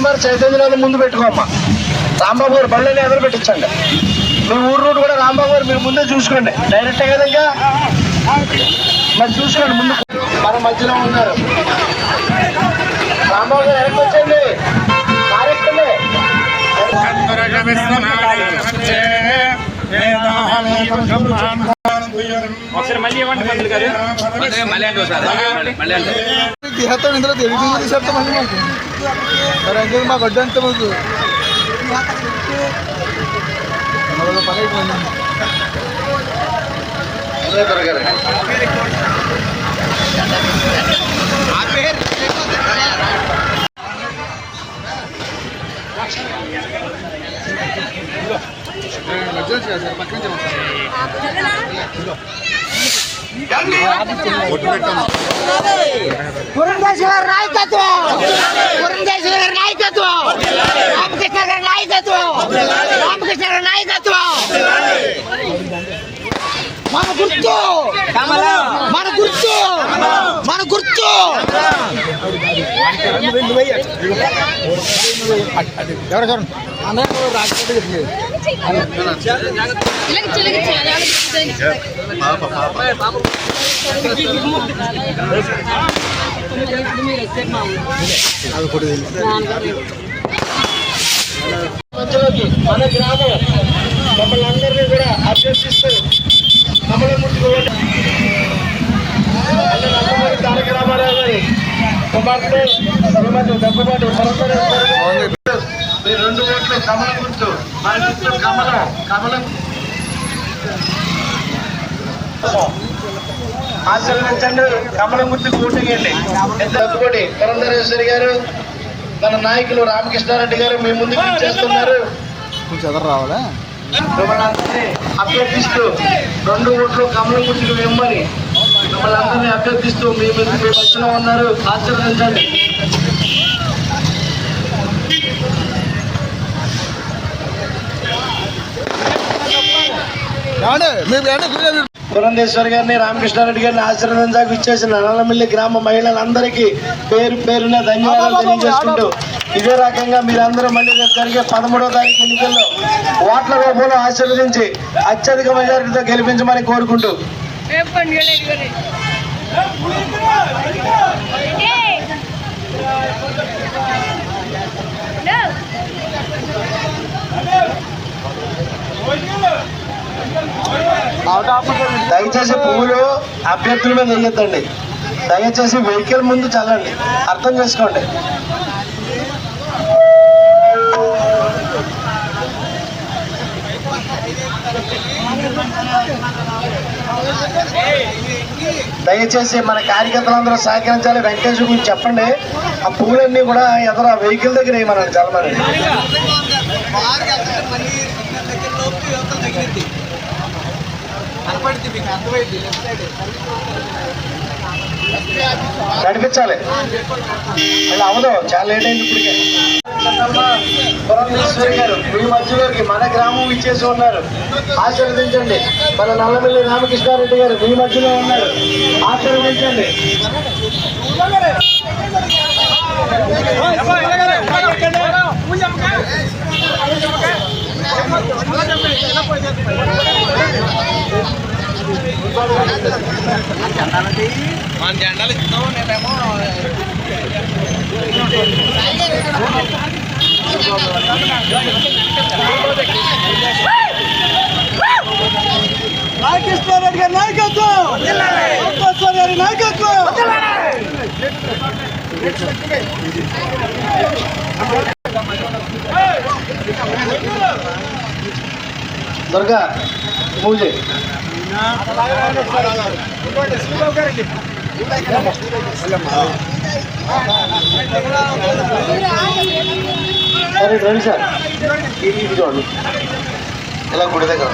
Cinema చైతన్యనాథ్ ముందు పెట్టుకోమ్మా. రాంబాబు గారు బళ్ళని ఎదురు పెట్టించండి. మీ ఊరు రూట్ కూడా రాంబాబు గారు మీరు ముందే చూసుకోండి. డైరెక్ట్ కదా ఇంకా? మరి చూసుకోండి ముందు. మన మధ్యలో ఉన్నారు. రాంబాబు గారు వెనక్కి వచ్చండి ఒకసారి మళ్ళీ ఇవ్వండి పంతులు గారు. మళ్ళీ అంటే ఒకసారి మళ్ళీ అంటే తీసేస్తాం ఇందులో ఎడిటింగ్ తీసేస్తాం మళ్ళీ మాకు మరి అంతే మాకు వడ్డీ అంతే మాకు పురంధేశ్వర నాయకత్వం! పురంధేశ్వర నాయకత్వం! రామకృష్ణ గారి నాయకత్వం! రామకృష్ణ గారి నాయకత్వం మన గుర్తు మన గుర్తు ఎవరు చూడండి అన్నయ్య రాజకీయ చిలక చిలక చిలక అది కూడా మధ్యలోకి మన గ్రామం మమ్మల్ని అందరినీ కూడా అభ్యర్థిస్తూ మమ్మల్ని ముట్టుకోవాలి అన్న నందమూరి తారక రామారావు గారి కుమార్తె శ్రీమతి దగ్గుబాటు పరమేశ్వరి గారు. మీ రెండు ఓట్లు కమలం గుర్తు. మన గుర్తు కమలం కమలం. ఆశీర్వదించండి కమలం గుర్తు కూటగండి దగ్గుబాటి పురంధరేశ్వరి గారు మన నాయకులు రామకృష్ణారెడ్డి గారు మీ ముందుకు చేస్తున్నారు. కొంచెం ఎదురు రావాలా? అభ్యర్థిస్తూ రెండు ఓట్లు కమలం గుర్తుకు వెమ్మని మిమ్మల్ని అందరినీ అభ్యర్థిస్తూ మీ ముందు మీ మధ్యలో ఉన్నారు ఆశీర్వదించండి కూర్చోండి. పురంధేశ్వరి గారిని రామకృష్ణారెడ్డి గారిని ఆశీర్వదించడానికి ఇచ్చేసిన నల్లమిల్లి గ్రామ మహిళలందరికీ పేరు పేరున ధన్యవాదాలు తెలియజేసుకుంటూ ఇదే రకంగా మీరందరూ మళ్ళీ జరిగే పదమూడవ తారీఖు ఎన్నికల్లో ఓట్ల రూపంలో ఆశీర్వదించి అత్యధిక మెజారిటీతో గెలిపించమని కోరుకుంటూ దయచేసి పువ్వులు అభ్యర్థుల మీద వేయొద్దండి దయచేసి వెహికల్ ముందు చల్లండి. అర్థం చేసుకోండి. దయచేసి మన కార్యకర్తలందరూ సహకరించాలి. వెంకటేశ్వర గురించి చెప్పండి. ఆ పువ్వులన్నీ కూడా ఎదర వెహికల్ దగ్గర వేయమనండి చల్లమని నడిపించాలి. అలా అవదు చాలా లేట్ అయింది ఇప్పటికే. పురంధేశ్వరి గారు మీ మధ్యలోకి మన గ్రామం ఇచ్చేసి ఉన్నారు. ఆశీర్వదించండి. మన నల్లమిల్లి రామకృష్ణారెడ్డి గారు మీ మధ్యలో ఉన్నారు. ఆశీర్వదించండి. మన జెండాలు ఇస్తాము నేనేమో రామకృష్ణారెడ్డి గారి నాయకత్వం రామకృష్ణ గారి నాయకత్వం దుర్గా పూజ. రండి సార్ ఇది ఇది చూడండి ఇలా గుడి దగ్గర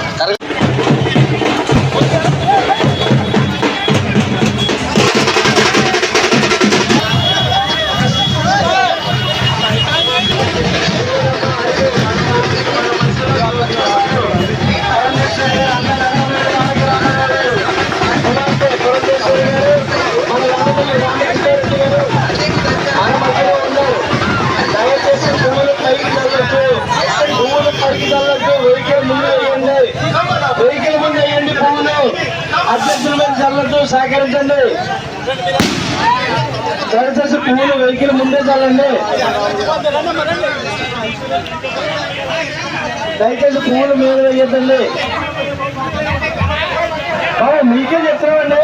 అధ్యక్షుల మీద చల్లొచ్చు సహకరించండి. దయచేసి పువ్వులు వెహికల్ ముందే చల్లండి. దయచేసి పువ్వులు మీద వేయద్దండి మీకే చెప్తున్నామండి.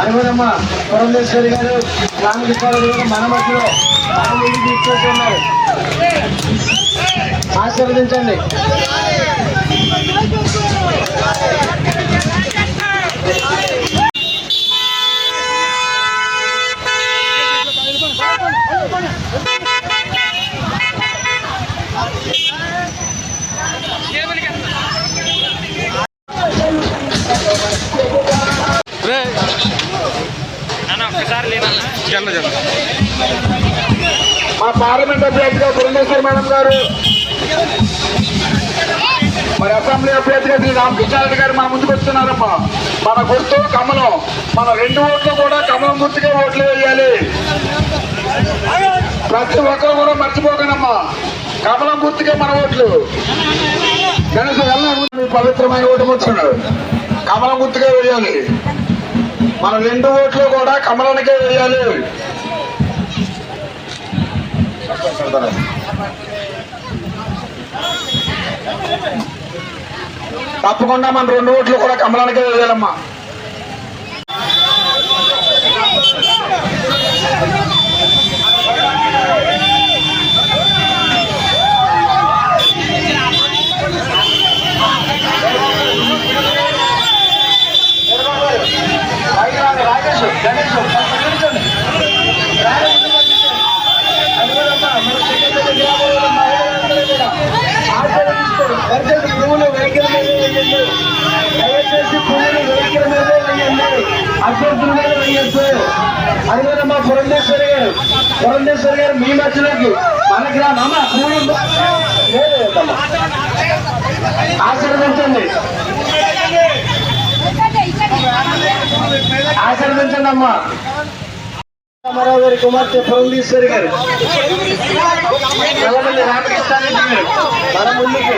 అనుకోదమ్మా పురంధేశ్వరి గారు రామకృష్ణారావు గారు మన మధ్యలో మన ముందు తీసుకొచ్చి ఉన్నారు ఆశీర్వదించండి మా పార్లమెంట్ అభ్యర్థిగా పురంధేశ్వరి మేడం గారు మరి అసెంబ్లీ అభ్యర్థిగా శ్రీ రామకృష్ణారెడ్డి గారు మన ముందుకు వస్తున్నారమ్మా. మన గుర్తు కమలం. మన రెండు ఓట్లు కూడా కమలం గుర్తుకే ఓట్లు వేయాలి. ప్రతి ఒక్కరు కూడా మర్చిపోకనమ్మా. కమలం గుర్తుకే మన ఓట్లు. కనీసం వెళ్ళిన పవిత్రమైన ఓటు ముచ్చున్నాడు కమలం గుర్తుకే వేయాలి. మన రెండు ఓట్లు కూడా కమలానికే వేయాలి. తప్పకుండా మన రెండు ఓట్లు కూడా కమలానికే వేయాలమ్మా రాజేష్ గణేష్ దయచేసి పువ్వులు వెహికల్ మీద వేయండి దయచేసి పువ్వులు వెహికల్ మీద వేయండి అభ్యర్థుల మీద వేయద్దు అదిగోనమ్మా పురంధేశ్వరి గారు. పురంధేశ్వరి గారు మీ మధ్యలోకి మనకి గ్రామం పువ్వులు ఆశీర్వదించండి. ఆశీర్వదించండి అమ్మా. రామారావు గారి కుమార్తె పురంధేశ్వరి గారు. ఎవరండి రామకృష్ణారెడ్డి గారు మన ముందుకి.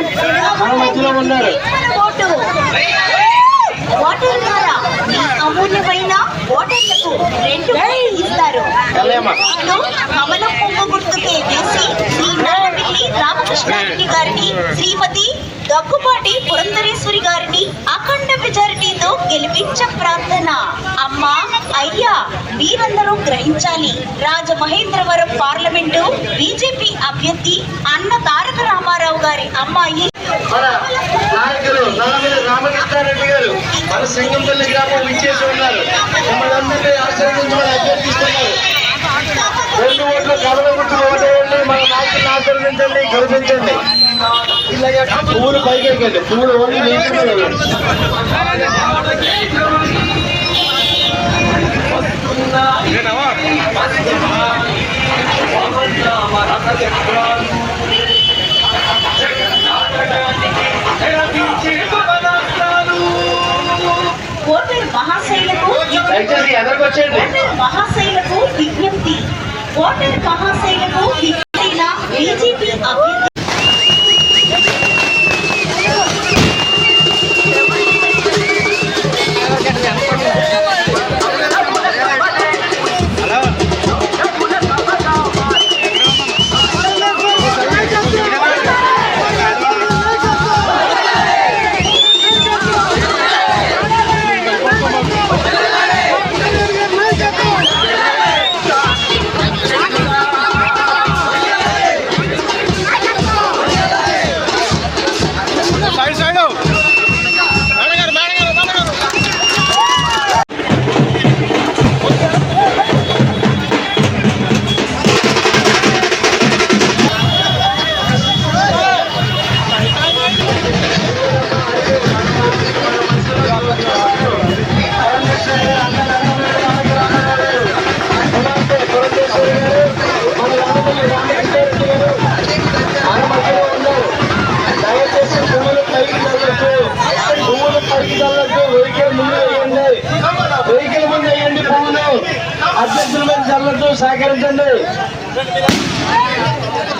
మన మధ్యలో ఉన్నారు. ఓటర్ ద్వారా. మీ అమూల్యమైన ఓటర్లకు రెండు ఇస్తారు. కమలం పువ్వు గుర్తుకే వేసి శ్రీ నల్లమిల్లి రామకృష్ణారెడ్డి గారిని శ్రీమతి దగ్గుపాటి పురంధరేశ్వరి గారిని అఖండ మెజారిటీతో గెలిపించ ప్రార్థన. అమ్మా అయ్యా మీరందరూ గ్రహించాలి. రాజమహేంద్రవరం పార్లమెంటు బీజేపీ అభ్యర్థి అన్న తారక రామారావు గారి అమ్మాయి. మన నాయకులు నల్లమల్లి రామకృష్ణారెడ్డి గారు మన సింగంపల్లి గ్రామం విచ్చేసి ఉన్నారు. మిమ్మల్ని అందరినీ ఆశీర్వదించమని అభ్యర్థిస్తున్నారు రెండు ఓట్లు కమల గుర్తులు ఓటేయండి మన నాయకులను ఆశీర్వదించండి గెలిపించండి. పువ్వులు పైకెక్కండి పువ్వులు ఓన్లీ నేర్చుకోలేదు దయచేసి ఎదరికొచ్చేయండి మహాశైలకు విజ్ఞప్తి. ఓటర్ మహాశైలకు విజ్ఞప్తి బీజేపీ అభ్యర్థి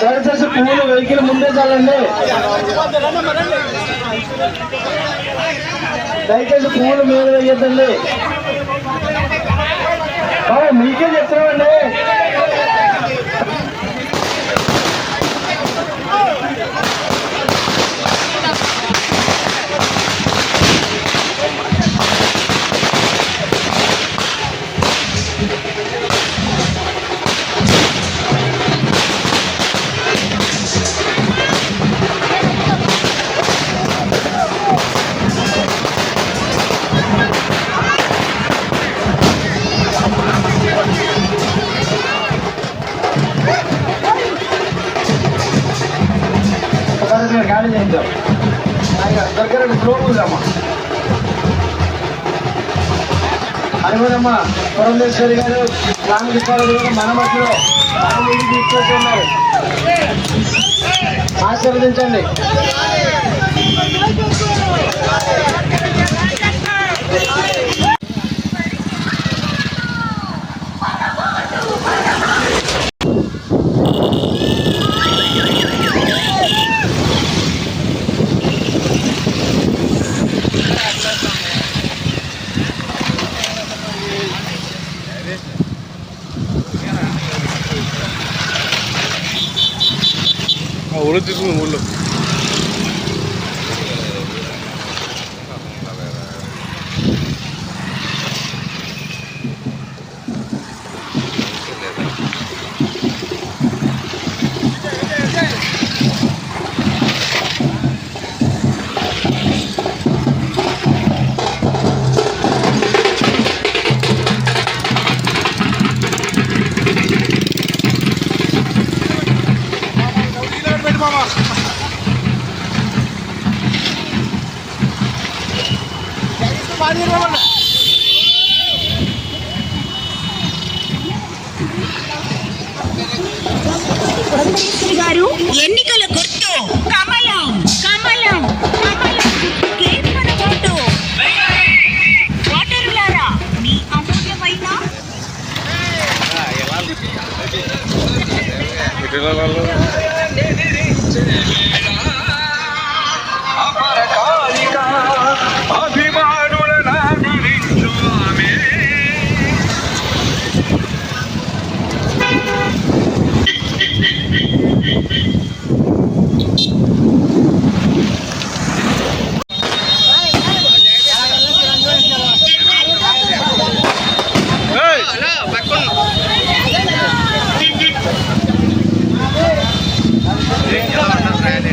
దయచేసి పువ్వులు వెహికల్ ముందే చాలండి దయచేసి పూలు మీద వేయద్దండి మీకే చెప్తున్నామండి. పురంధేశ్వరి గారు రామకృష్ణారెడ్డి గారు మన మధ్యలో తీసుకొచ్చి ఉన్నారు. ఆశీర్వదించండి. 아, 오렌지 주는 몰라. మామ పాడి గారు ఎన్నికల గుర్తు. కమలం కమలం కమలం. ఓటు ఓటరులారా మీ అమూల్యమైన ఎలా ర్యాలీ